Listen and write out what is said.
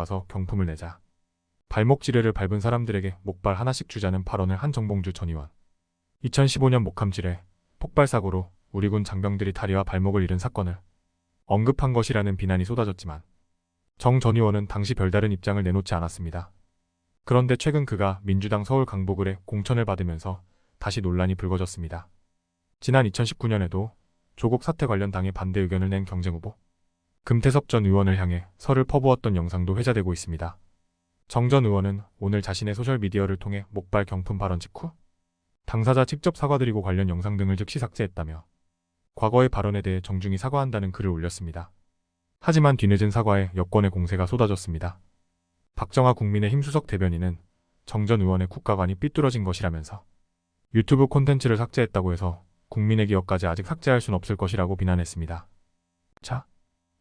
와서 경품을 내자. 발목 지뢰를 밟은 사람들에게 목발 하나씩 주자는 발언을 한 정봉주 전 의원. 2015년 목함 지뢰 폭발 사고로 우리 군 장병들이 다리와 발목을 잃은 사건을 언급한 것이라는 비난이 쏟아졌지만 정 전 의원은 당시 별다른 입장을 내놓지 않았습니다. 그런데 최근 그가 민주당 서울 강북을에 공천을 받으면서 다시 논란이 불거졌습니다. 지난 2019년에도 조국 사태 관련 당의 반대 의견을 낸 경쟁 후보 금태섭 전 의원을 향해 설을 퍼부었던 영상도 회자되고 있습니다. 정 전 의원은 오늘 자신의 소셜미디어를 통해 목발 경품 발언 직후 당사자 직접 사과드리고 관련 영상 등을 즉시 삭제했다며 과거의 발언에 대해 정중히 사과한다는 글을 올렸습니다. 하지만 뒤늦은 사과에 여권의 공세가 쏟아졌습니다. 박정아 국민의힘 수석 대변인은 정 전 의원의 국가관이 삐뚤어진 것이라면서 유튜브 콘텐츠를 삭제했다고 해서 국민의 기억까지 아직 삭제할 순 없을 것이라고 비난했습니다. 자,